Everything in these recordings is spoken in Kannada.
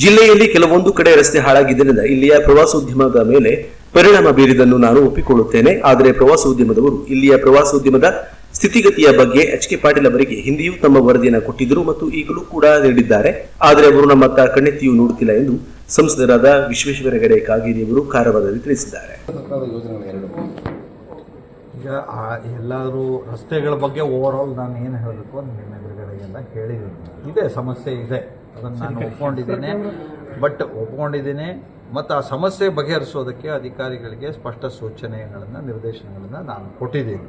ಜಿಲ್ಲೆಯಲ್ಲಿ ಕೆಲವೊಂದು ಕಡೆ ರಸ್ತೆ ಹಾಳಾಗಿದ್ದರಿಂದ ಇಲ್ಲಿಯ ಪ್ರವಾಸೋದ್ಯಮದ ಮೇಲೆ ಪರಿಣಾಮ ಬೀರಿದನ್ನು ನಾನು ಒಪ್ಪಿಕೊಳ್ಳುತ್ತೇನೆ. ಆದರೆ ಪ್ರವಾಸೋದ್ಯಮದವರು ಇಲ್ಲಿಯ ಪ್ರವಾಸೋದ್ಯಮದ ಸ್ಥಿತಿಗತಿಯ ಬಗ್ಗೆ ಎಚ್ ಕೆ ಪಾಟೀಲ್ ಅವರಿಗೆ ಹಿಂದೆಯೂ ತಮ್ಮ ವರದಿಯನ್ನು ಕೊಟ್ಟಿದ್ದರು ಮತ್ತು ಈಗಲೂ ಕೂಡ ನೀಡಿದ್ದಾರೆ. ಆದರೆ ಅವರು ನಮ್ಮತ್ತ ಕಣ್ಣೆತ್ತಿಯೂ ನೋಡುತ್ತಿಲ್ಲ ಎಂದು ಸಂಸದರಾದ ವಿಶ್ವೇಶ್ವರ ಹೆಗಡೆ ಕಾಗೇರಿ ಅವರು ಕಾರವಾರದಲ್ಲಿ ತಿಳಿಸಿದ್ದಾರೆ. ಈಗ ಆ ರಸ್ತೆಗಳ ಬಗ್ಗೆ ಓವರ್ ಆಲ್ ನಾನು ಏನು ಹೇಳಬೇಕು ಅಂತ ಹೇಳಿದ್ದೀನಿ ಇದೆ, ಸಮಸ್ಯೆ ಇದೆ. ಅದನ್ನು ನಾನು ಒಪ್ಕೊಂಡಿದ್ದೇನೆ. ಬಟ್ ಒಪ್ಕೊಂಡಿದ್ದೀನಿ. ಮತ್ತು ಆ ಸಮಸ್ಯೆ ಬಗೆಹರಿಸೋದಕ್ಕೆ ಅಧಿಕಾರಿಗಳಿಗೆ ಸ್ಪಷ್ಟ ಸೂಚನೆಗಳನ್ನು ನಿರ್ದೇಶನಗಳನ್ನು ನಾನು ಕೊಟ್ಟಿದ್ದೀನಿ.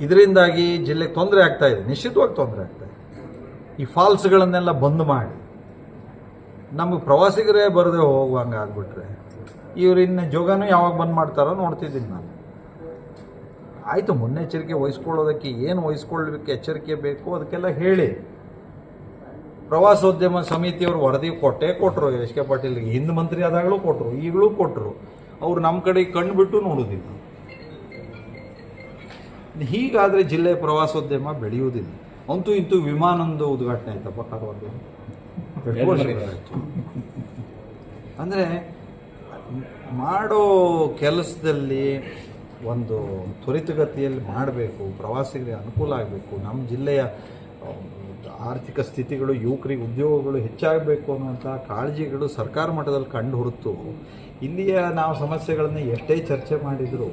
ಇದರಿಂದಾಗಿ ಜಿಲ್ಲೆಗೆ ತೊಂದರೆ ಆಗ್ತಾ ಇದೆ. ನಿಶ್ಚಿತವಾಗಿ ತೊಂದರೆ ಆಗ್ತಾ ಇದೆ. ಈ ಫಾಲ್ಸ್ಗಳನ್ನೆಲ್ಲ ಬಂದ್ ಮಾಡಿ. ನಮಗೆ ಪ್ರವಾಸಿಗರೇ ಬರದೆ ಹೋಗುವಂಗೆ ಆಗ್ಬಿಟ್ರೆ ಇವ್ರು ಇನ್ನು ಜೋಗನೂ ಯಾವಾಗ ಬಂದ್ ಮಾಡ್ತಾರೋ ನೋಡ್ತಿದ್ದೀನಿ ನಾನು. ಆಯಿತು ಮುನ್ನೆಚ್ಚರಿಕೆ ವಹಿಸ್ಕೊಳ್ಳೋದಕ್ಕೆ ಏನು ವಹಿಸ್ಕೊಳ್ಳೋದಕ್ಕೆ ಎಚ್ಚರಿಕೆ ಬೇಕು ಅದಕ್ಕೆಲ್ಲ ಹೇಳಿ. ಪ್ರವಾಸೋದ್ಯಮ ಸಮಿತಿಯವರು ವರದಿ ಕೊಟ್ಟೇ ಕೊಟ್ಟರು ಎಸ್ ಕೆ ಪಾಟೀಲ್ಗೆ ಹಿಂದ್ ಮಂತ್ರಿ ಆದಾಗಲೂ ಕೊಟ್ಟರು ಈಗಲೂ ಕೊಟ್ಟರು ಅವ್ರು ನಮ್ಮ ಕಡೆ ಕಣ್ಣು ಬಿಟ್ಟು ನೋಡೋದಿಲ್ಲ. ಹೀಗಾದರೆ ಜಿಲ್ಲೆ ಪ್ರವಾಸೋದ್ಯಮ ಬೆಳೆಯುವುದಿಲ್ಲ. ಅಂತೂ ಇಂತೂ ವಿಮಾನದ ಉದ್ಘಾಟನೆ ಆಯ್ತಪ್ಪ ಕಾರವಾರದಲ್ಲಿ ಅಂದರೆ ಮಾಡೋ ಕೆಲಸದಲ್ಲಿ ಒಂದು ತ್ವರಿತಗತಿಯಲ್ಲಿ ಮಾಡಬೇಕು ಪ್ರವಾಸಿಗರಿಗೆ ಅನುಕೂಲ ಆಗಬೇಕು. ನಮ್ಮ ಜಿಲ್ಲೆಯ ಆರ್ಥಿಕ ಸ್ಥಿತಿಗಳು, ಯುವಕರಿಗೆ ಉದ್ಯೋಗಗಳು ಹೆಚ್ಚಾಗಬೇಕು ಅನ್ನುವಂಥ ಕಾಳಜಿಗಳು ಸರ್ಕಾರ ಮಟ್ಟದಲ್ಲಿ ಕಂಡು ಹೊರತು ಇಲ್ಲಿಯ ನಾವು ಸಮಸ್ಯೆಗಳನ್ನು ಎಷ್ಟೇ ಚರ್ಚೆ ಮಾಡಿದರೂ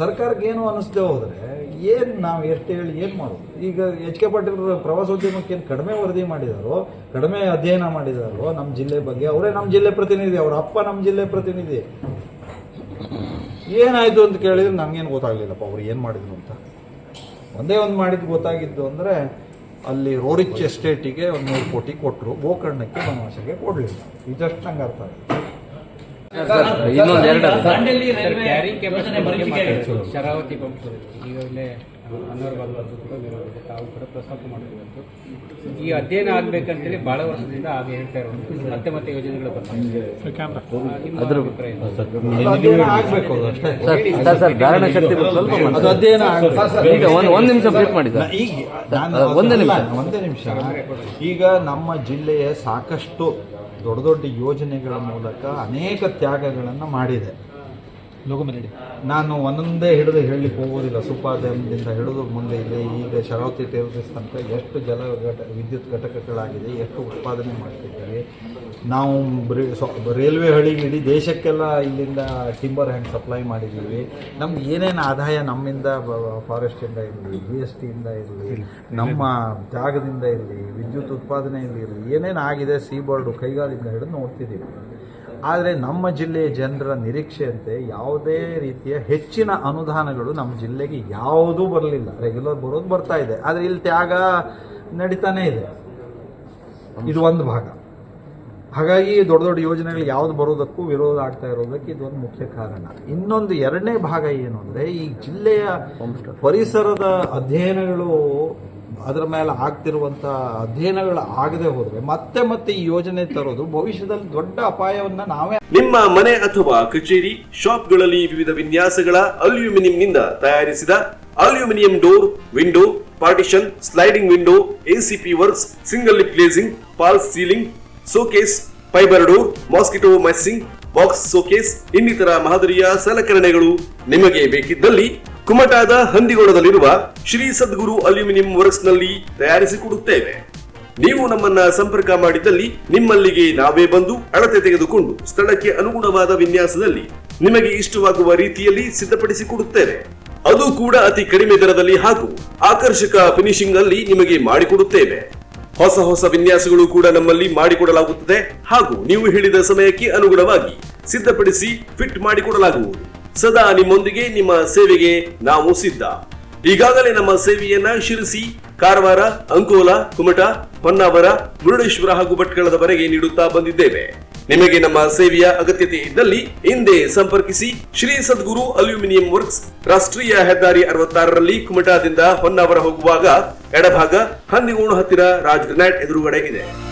ಸರ್ಕಾರಕ್ಕೆ ಏನು ಅನ್ನಿಸ್ದೇ ಹೋದರೆ ಏನು ನಾವು ಎಷ್ಟು ಹೇಳಿ ಏನು ಮಾಡೋದು? ಈಗ ಎಚ್ ಕೆ ಪಾಟೀಲ್ ಪ್ರವಾಸೋದ್ಯಮಕ್ಕೆ ಏನು ಕಡಿಮೆ ವರದಿ ಮಾಡಿದಾರೋ, ಕಡಿಮೆ ಅಧ್ಯಯನ ಮಾಡಿದಾರೋ ನಮ್ಮ ಜಿಲ್ಲೆ ಬಗ್ಗೆ ಅವರೇ ನಮ್ಮ ಜಿಲ್ಲೆ ಪ್ರತಿನಿಧಿ, ಅವರ ಅಪ್ಪ ನಮ್ಮ ಜಿಲ್ಲೆ ಪ್ರತಿನಿಧಿ. ಏನಾಯಿತು ಅಂತ ಕೇಳಿದ್ರೆ ನಮಗೇನು ಗೊತ್ತಾಗಲಿಲ್ಲಪ್ಪ ಅವ್ರು ಏನು ಮಾಡಿದ್ರು ಅಂತ. ಒಂದೇ ಒಂದು ಮಾಡಿದ್ದು ಗೊತ್ತಾಗಿದ್ದು ಅಂದರೆ ಅಲ್ಲಿ ರೋರಿಚ್ ಎಸ್ಟೇಟಿಗೆ ಒಂದು ನೂರು ಕೋಟಿ ಕೊಟ್ಟರು ಗೋಕರ್ಣಕ್ಕೆ ಬನವಾಸಿಗೆ ಕೊಡಲಿಲ್ಲ. ಇದಷ್ಟು ನಂಗೆ ಅರ್ಥ ಎರಡು ದಾಂಡೇಲಿ ರೈಲ್ವೆ ಕ್ಯಾರಿಂಗ್ ಯೋಜನೆ ಮರಳಿಕೆ ಶರಾವತಿ ಪಂಪ್ ಈಗಾಗಲೇ ಅನ್ನೋರ್ ತಾವು ಕೂಡ ಪ್ರಸ್ತಾಪ ಮಾಡಿರುವಂತು ಈ ಅಧ್ಯಯನ ಆಗ್ಬೇಕಂತೇಳಿ ಬಹಳ ವರ್ಷದಿಂದ ಆಗ ಹೇಳ್ತಾ ಇರೋದು ಮತ್ತೆ ಮತ್ತೆ ಯೋಜನೆಗಳು ಬರ್ತಾವೆ ನಿಮ್ಮ ಅದು ಅಧ್ಯಯನ ಆಗಬೇಕು ಅಷ್ಟೇ ಸರ್ ಸರ್ ಧಾರಣ ಶಕ್ತಿ ಸ್ವಲ್ಪ ಅದು ಅಧ್ಯಯನ ಆಗ್ಬೇಕು. ಈಗ ಒಂದು ಒಂದು ನಿಮಿಷ ಬ್ರೇಕ್ ಮಾಡಿದ ಈಗ ಒಂದೇ ನಿಮಿಷ. ಒಂದೇ ನಿಮಿಷ ಈಗ ನಮ್ಮ ಜಿಲ್ಲೆಯ ಸಾಕಷ್ಟು ದೊಡ್ಡ ದೊಡ್ಡ ಯೋಜನೆಗಳ ಮೂಲಕ ಅನೇಕ ತ್ಯಾಗಗಳನ್ನು ಮಾಡಿದೆ. ನಾನು ಒಂದೊಂದೇ ಹಿಡಿದು ಹೇಳಲಿಕ್ಕೆ ಹೋಗೋದಿಲ್ಲ. ಸುಪಾದದಿಂದ ಹಿಡಿದು ಮುಂದೆ ಇದೆ ಈಗ ಶರಾವತಿ ಟೇಬಲ್ಸ್ ತನಕ ಎಷ್ಟು ಜಲ ಘಟ ವಿದ್ಯುತ್ ಘಟಕಗಳಾಗಿದೆ ಎಷ್ಟು ಉತ್ಪಾದನೆ ಮಾಡ್ತಿದ್ದೀವಿ ನಾವು ರೈಲ್ವೆ ಹಳಿಗೆ ಇಡೀ ದೇಶಕ್ಕೆಲ್ಲ ಇಲ್ಲಿಂದ ಟಿಂಬರ್ ಹ್ಯಾಂಗ್ ಸಪ್ಲೈ ಮಾಡಿದ್ದೀವಿ. ನಮ್ಗೆ ಏನೇನು ಆದಾಯ ನಮ್ಮಿಂದ ಫಾರೆಸ್ಟಿಂದ ಇರಲಿ ಜಿ ಎಸ್ ಟಿಯಿಂದ ಇರಲಿ ನಮ್ಮ ಜಾಗದಿಂದ ಇರಲಿ ವಿದ್ಯುತ್ ಉತ್ಪಾದನೆಯಿಂದ ಇರಲಿ ಏನೇನು ಆಗಿದೆ ಸೀಬೋರ್ಡು ಕೈಗಾಲಿಂದ ಹಿಡಿದು ನೋಡ್ತಿದ್ದೀವಿ. ಆದರೆ ನಮ್ಮ ಜಿಲ್ಲೆಯ ಜನರ ನಿರೀಕ್ಷೆಯಂತೆ ಯಾವುದೇ ರೀತಿಯ ಹೆಚ್ಚಿನ ಅನುದಾನಗಳು ನಮ್ಮ ಜಿಲ್ಲೆಗೆ ಯಾವುದೂ ಬರಲಿಲ್ಲ. ರೆಗ್ಯುಲರ್ ಬರೋದು ಬರ್ತಾ ಇದೆ. ಆದರೆ ಇಲ್ಲಿ ತ್ಯಾಗ ನಡೀತಾನೇ ಇದೆ. ಇದು ಒಂದು ಭಾಗ. ಹಾಗಾಗಿ ದೊಡ್ಡ ದೊಡ್ಡ ಯೋಜನೆಗಳು ಯಾವ್ದು ಬರೋದಕ್ಕೂ ವಿರೋಧ ಆಗ್ತಾ ಇರೋದಕ್ಕೆ ಇದೊಂದು ಮುಖ್ಯ ಕಾರಣ. ಇನ್ನೊಂದು ಎರಡನೇ ಭಾಗ ಏನು ಅಂದರೆ ಈ ಜಿಲ್ಲೆಯ ಪರಿಸರದ ಅಧ್ಯಯನಗಳು ಅದರ ಮೇಲೆ ಆಗ್ತಿರುವಂಥ ಅಧ್ಯಯನಗಳು ಆಗದೆ ಹೋದ್ರೆ ಮತ್ತೆ ಮತ್ತೆ ಈ ಯೋಜನೆ ತರೋದು ಭವಿಷ್ಯದಲ್ಲಿ ದೊಡ್ಡ ಅಪಾಯವನ್ನ ನಾವೇ ನಿಮ್ಮ ಮನೆ ಅಥವಾ ಕಚೇರಿ, ಶಾಪ್ಗಳಲ್ಲಿ ವಿವಿಧ ವಿನ್ಯಾಸಗಳ ಅಲ್ಯೂಮಿನಿಯಂನಿಂದ ತಯಾರಿಸಿದ aluminium door, window, partition, sliding window ACP works, single lip glazing false ceiling, showcase, fibre door, mosquito meshing, box showcase, ಇನ್ನಿತರ ಮಾದರಿಯ ಸಲಕರಣೆಗಳು ನಿಮಗೆ ಬೇಕಿದ್ದಲ್ಲಿ ಕುಮಟಾದ ಹಂದಿಗೋಳದಲ್ಲಿರುವ ಶ್ರೀ ಸದ್ಗುರು ಅಲ್ಯೂಮಿನಿಯಂ ವರ್ಕ್ಸ್ನಲ್ಲಿ ತಯಾರಿಸಿಕೊಡುತ್ತೇವೆ. ನೀವು ನಮ್ಮನ್ನ ಸಂಪರ್ಕ ಮಾಡಿದಲ್ಲಿ ನಿಮ್ಮಲ್ಲಿಗೆ ನಾವೇ ಬಂದು ಅಳತೆ ತೆಗೆದುಕೊಂಡು ಸ್ಥಳಕ್ಕೆ ಅನುಗುಣವಾದ ವಿನ್ಯಾಸದಲ್ಲಿ ನಿಮಗೆ ಇಷ್ಟವಾಗುವ ರೀತಿಯಲ್ಲಿ ಸಿದ್ಧಪಡಿಸಿಕೊಡುತ್ತೇವೆ. ಅದು ಕೂಡ ಅತಿ ಕಡಿಮೆ ದರದಲ್ಲಿ ಹಾಗೂ ಆಕರ್ಷಕ ಫಿನಿಶಿಂಗ್ ಅಲ್ಲಿ ನಿಮಗೆ ಮಾಡಿಕೊಡುತ್ತೇವೆ. ಹೊಸ ಹೊಸ ವಿನ್ಯಾಸಗಳು ಕೂಡ ನಮ್ಮಲ್ಲಿ ಮಾಡಿಕೊಡಲಾಗುತ್ತದೆ ಹಾಗೂ ನೀವು ಹೇಳಿದ ಸಮಯಕ್ಕೆ ಅನುಗುಣವಾಗಿ ಸಿದ್ಧಪಡಿಸಿ ಫಿಟ್ ಮಾಡಿಕೊಡಲಾಗುವುದು. ಸದಾ ನಿಮ್ಮೊಂದಿಗೆ, ನಿಮ್ಮ ಸೇವೆಗೆ ನಾವು ಸಿದ್ಧ. ಈಗಾಗಲೇ ನಮ್ಮ ಸೇವೆಯನ್ನ ಶಿರಸಿ, ಕಾರವಾರ, ಅಂಕೋಲ, ಕುಮಟಾ, ಹೊನ್ನಾವರ, ಮುರುಡೇಶ್ವರ ಹಾಗೂ ಭಟ್ಕಳದವರೆಗೆ ನೀಡುತ್ತಾ ಬಂದಿದ್ದೇವೆ. ನಿಮಗೆ ನಮ್ಮ ಸೇವೆಯ ಅಗತ್ಯತೆ ಇದ್ದಲ್ಲಿ ಹಿಂದೆ ಸಂಪರ್ಕಿಸಿ, ಶ್ರೀ ಸದ್ಗುರು ಅಲ್ಯೂಮಿನಿಯಂ ವರ್ಕ್ಸ್ ರಾಷ್ಟ್ರೀಯ ಹೆದ್ದಾರಿ ಅರವತ್ತಾರರಲ್ಲಿ ಕುಮಟಾದಿಂದ ಹೊನ್ನಾವರ ಹೋಗುವಾಗ, ಎಡಭಾಗ ಹಂದಿಗೋಣ ಹತ್ತಿರ ರಾಜ್ ಗ್ರನೈಟ್ ಎದುರುಗಡೆ ಇದೆ.